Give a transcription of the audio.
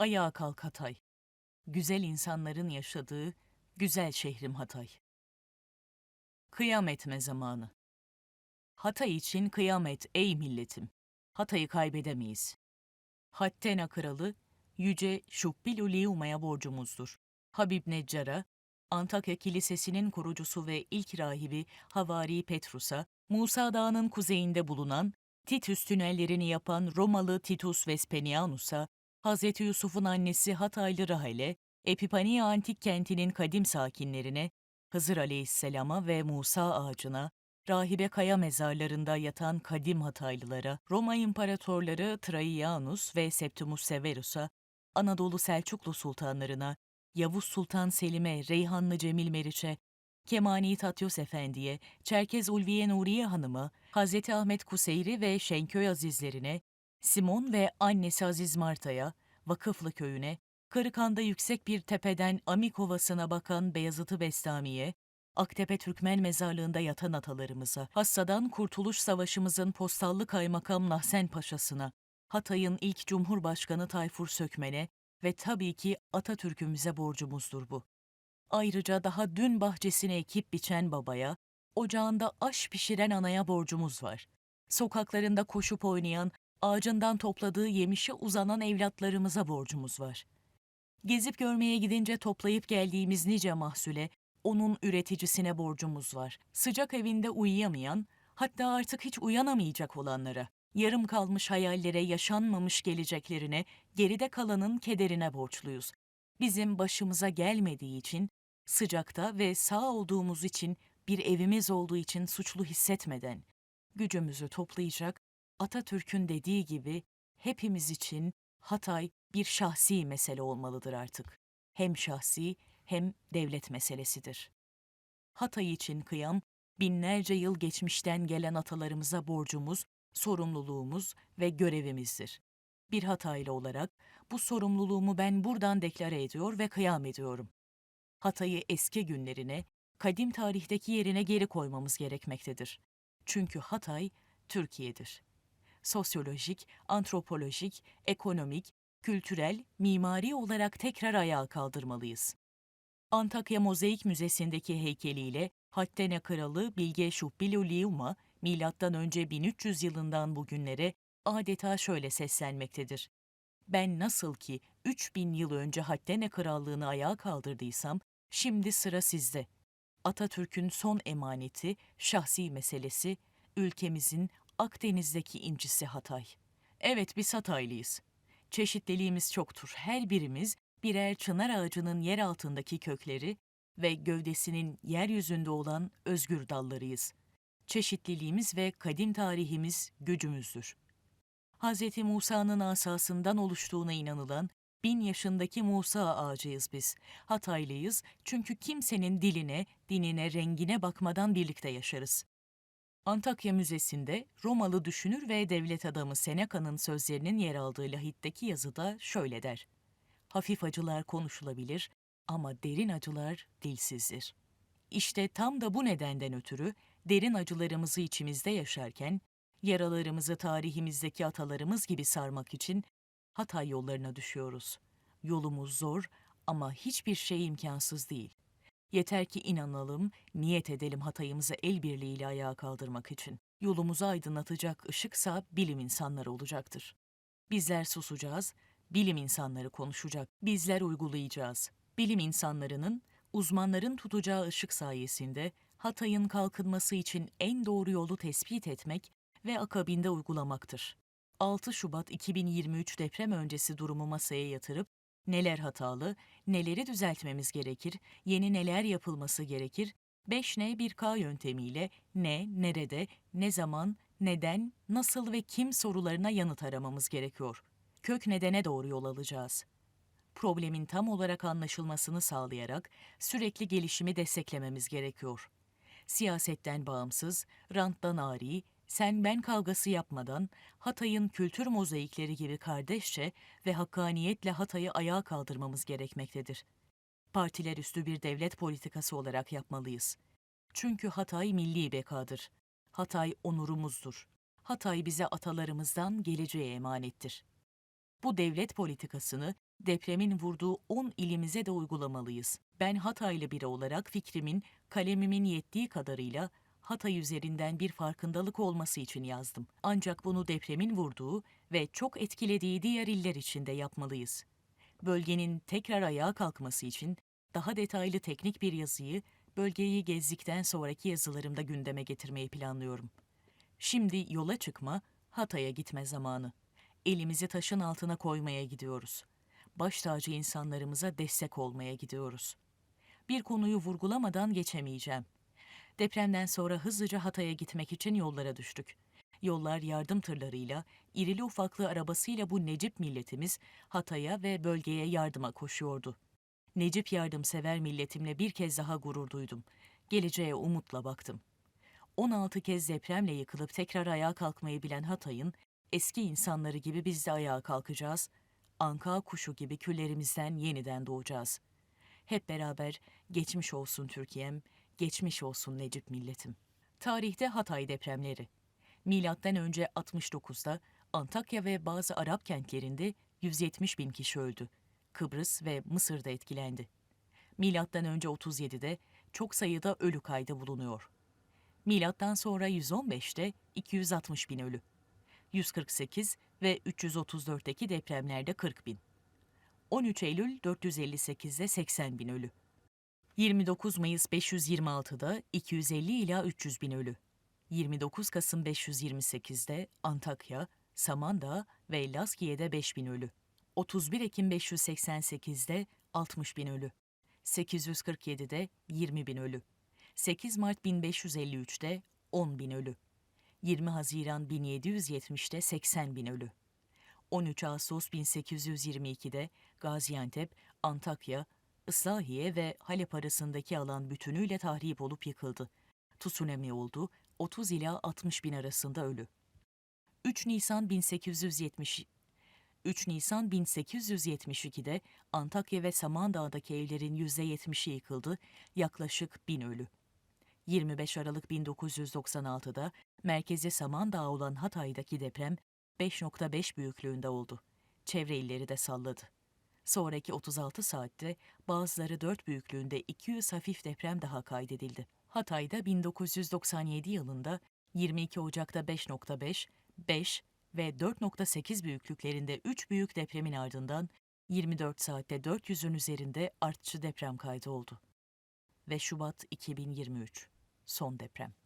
Ayağa kalk Hatay. Güzel insanların yaşadığı güzel şehrim Hatay. Kıyam etme zamanı. Hatay için kıyamet ey milletim. Hatay'ı kaybedemeyiz. Hattena kralı Yüce Şubbil Uliuma'ya borcumuzdur. Habib Neccar'a, Antakya Kilisesi'nin kurucusu ve ilk rahibi Havari Petrus'a, Musa Dağı'nın kuzeyinde bulunan Titus tünellerini yapan Romalı Titus Vespanianus'a, Hz. Yusuf'un annesi Hataylı Rahel'e, Epipania antik kentinin kadim sakinlerine, Hızır Aleyhisselam'a ve Musa ağacına, rahibe kaya mezarlarında yatan kadim Hataylılara, Roma imparatorları Traianus ve Septimus Severus'a, Anadolu Selçuklu sultanlarına, Yavuz Sultan Selim'e, Reyhanlı Cemil Meriç'e, Kemani Tatyos Efendi'ye, Çerkez Ulviye Nuriye Hanım'a, Hazreti Ahmet Kuseyri ve Şenköy Azizlerine, Simon ve annesi Aziz Marta'ya, Vakıflı Köyü'ne, Kırıkan'da yüksek bir tepeden Amik Ovası'na bakan Beyazıt'ı Bestami'ye, Aktepe Türkmen mezarlığında yatan atalarımıza, Hassa'dan Kurtuluş Savaşımızın postallı kaymakam Nahsen Paşası'na, Hatay'ın ilk Cumhurbaşkanı Tayfur Sökmen'e ve tabii ki Atatürk'ümüze borcumuzdur bu. Ayrıca daha dün bahçesine ekip biçen babaya, ocağında aş pişiren anaya borcumuz var. Sokaklarında koşup oynayan, ağacından topladığı yemişe uzanan evlatlarımıza borcumuz var. Gezip görmeye gidince toplayıp geldiğimiz nice mahsule, onun üreticisine borcumuz var. Sıcak evinde uyuyamayan, hatta artık hiç uyanamayacak olanlara, yarım kalmış hayallere, yaşanmamış geleceklerine, geride kalanın kederine borçluyuz. Bizim başımıza gelmediği için, sıcakta ve sağ olduğumuz için, bir evimiz olduğu için suçlu hissetmeden, gücümüzü toplayacak, Atatürk'ün dediği gibi hepimiz için Hatay bir şahsi mesele olmalıdır artık. Hem şahsi hem devlet meselesidir. Hatay için kıyam, binlerce yıl geçmişten gelen atalarımıza borcumuz, sorumluluğumuz ve görevimizdir. Bir Hataylı olarak bu sorumluluğumu ben buradan deklare ediyor ve kıyam ediyorum. Hatay'ı eski günlerine, kadim tarihteki yerine geri koymamız gerekmektedir. Çünkü Hatay, Türkiye'dir. Sosyolojik, antropolojik, ekonomik, kültürel, mimari olarak tekrar ayağa kaldırmalıyız. Antakya Mozaik Müzesi'ndeki heykeliyle Hattene Kralı Bilge Şubbilu Liuma, önce 1300 yılından bugünlere adeta şöyle seslenmektedir. Ben nasıl ki 3000 yıl önce Hattene Krallığını ayağa kaldırdıysam, şimdi sıra sizde. Atatürk'ün son emaneti, şahsi meselesi, ülkemizin Akdeniz'deki incisi Hatay. Evet biz Hataylıyız. Çeşitliliğimiz çoktur. Her birimiz birer çınar ağacının yer altındaki kökleri ve gövdesinin yeryüzünde olan özgür dallarıyız. Çeşitliliğimiz ve kadim tarihimiz gücümüzdür. Hz. Musa'nın asasından oluştuğuna inanılan bin yaşındaki Musa ağacıyız biz. Hataylıyız çünkü kimsenin diline, dinine, rengine bakmadan birlikte yaşarız. Antakya Müzesi'nde Romalı düşünür ve devlet adamı Seneca'nın sözlerinin yer aldığı lahitteki yazıda şöyle der. Hafif acılar konuşulabilir ama derin acılar dilsizdir. İşte tam da bu nedenden ötürü derin acılarımızı içimizde yaşarken, yaralarımızı tarihimizdeki atalarımız gibi sarmak için Hatay yollarına düşüyoruz. Yolumuz zor ama hiçbir şey imkansız değil. Yeter ki inanalım, niyet edelim Hatay'ımızı el birliğiyle ayağa kaldırmak için. Yolumuzu aydınlatacak ışıksa bilim insanları olacaktır. Bizler susacağız, bilim insanları konuşacak. Bizler uygulayacağız. Bilim insanlarının, uzmanların tutacağı ışık sayesinde Hatay'ın kalkınması için en doğru yolu tespit etmek ve akabinde uygulamaktır. 6 Şubat 2023 deprem öncesi durumu masaya yatırıp neler hatalı, neleri düzeltmemiz gerekir, yeni neler yapılması gerekir, 5N 1K yöntemiyle ne, nerede, ne zaman, neden, nasıl ve kim sorularına yanıt aramamız gerekiyor. Kök nedene doğru yol alacağız. Problemin tam olarak anlaşılmasını sağlayarak sürekli gelişimi desteklememiz gerekiyor. Siyasetten bağımsız, ranttan ari, sen ben kavgası yapmadan Hatay'ın kültür mozaikleri gibi kardeşçe ve hakkaniyetle Hatay'ı ayağa kaldırmamız gerekmektedir. Partiler üstü bir devlet politikası olarak yapmalıyız. Çünkü Hatay milli bekadır. Hatay onurumuzdur. Hatay bize atalarımızdan geleceğe emanettir. Bu devlet politikasını depremin vurduğu 10 ilimize de uygulamalıyız. Ben Hataylı biri olarak fikrimin, kalemimin yettiği kadarıyla Hatay üzerinden bir farkındalık olması için yazdım. Ancak bunu depremin vurduğu ve çok etkilediği diğer iller için de yapmalıyız. Bölgenin tekrar ayağa kalkması için daha detaylı teknik bir yazıyı bölgeyi gezdikten sonraki yazılarımda gündeme getirmeyi planlıyorum. Şimdi yola çıkma, Hatay'a gitme zamanı. Elimizi taşın altına koymaya gidiyoruz. Baş tacı insanlarımıza destek olmaya gidiyoruz. Bir konuyu vurgulamadan geçemeyeceğim. Depremden sonra hızlıca Hatay'a gitmek için yollara düştük. Yollar yardım tırlarıyla, irili ufaklı arabasıyla bu Necip milletimiz Hatay'a ve bölgeye yardıma koşuyordu. Necip yardımsever milletimle bir kez daha gurur duydum. Geleceğe umutla baktım. 16 kez depremle yıkılıp tekrar ayağa kalkmayı bilen Hatay'ın eski insanları gibi biz de ayağa kalkacağız. Anka kuşu gibi küllerimizden yeniden doğacağız. Hep beraber geçmiş olsun Türkiye'm, geçmiş olsun Necip milletim. Tarihte Hatay depremleri. Milattan önce 69'da Antakya ve bazı Arap kentlerinde 170 bin kişi öldü. Kıbrıs ve Mısır'da etkilendi. Milattan önce 37'de çok sayıda ölü kaydı bulunuyor. Milattan sonra 115'te 260 bin ölü. 148 ve 334'teki depremlerde 40 bin. 13 Eylül 458'de 80 bin ölü. 29 Mayıs 526'da 250 ila 300 bin ölü. 29 Kasım 528'de Antakya, Samandağ ve Laskiye'de 5 bin ölü. 31 Ekim 588'de 60 bin ölü. 847'de 20 bin ölü. 8 Mart 1553'te 10 bin ölü. 20 Haziran 1770'te 80 bin ölü. 13 Ağustos 1822'de Gaziantep, Antakya, Islahiye ve Halep arasındaki alan bütünüyle tahrip olup yıkıldı. Tsunami oldu, 30 ila 60 bin arasında ölü. 3 Nisan 1870 3 Nisan 1872'de Antakya ve Samandağ'daki evlerin %70'i yıkıldı, yaklaşık 1000 ölü. 25 Aralık 1996'da merkezi Samandağ olan Hatay'daki deprem 5.5 büyüklüğünde oldu. Çevre illeri de salladı. Sonraki 36 saatte bazıları 4 büyüklüğünde 200 hafif deprem daha kaydedildi. Hatay'da 1997 yılında 22 Ocak'ta 5.5, 5 ve 4.8 büyüklüklerinde 3 büyük depremin ardından 24 saatte 400'ün üzerinde artçı deprem kaydı oldu. Ve Şubat 2023 son deprem.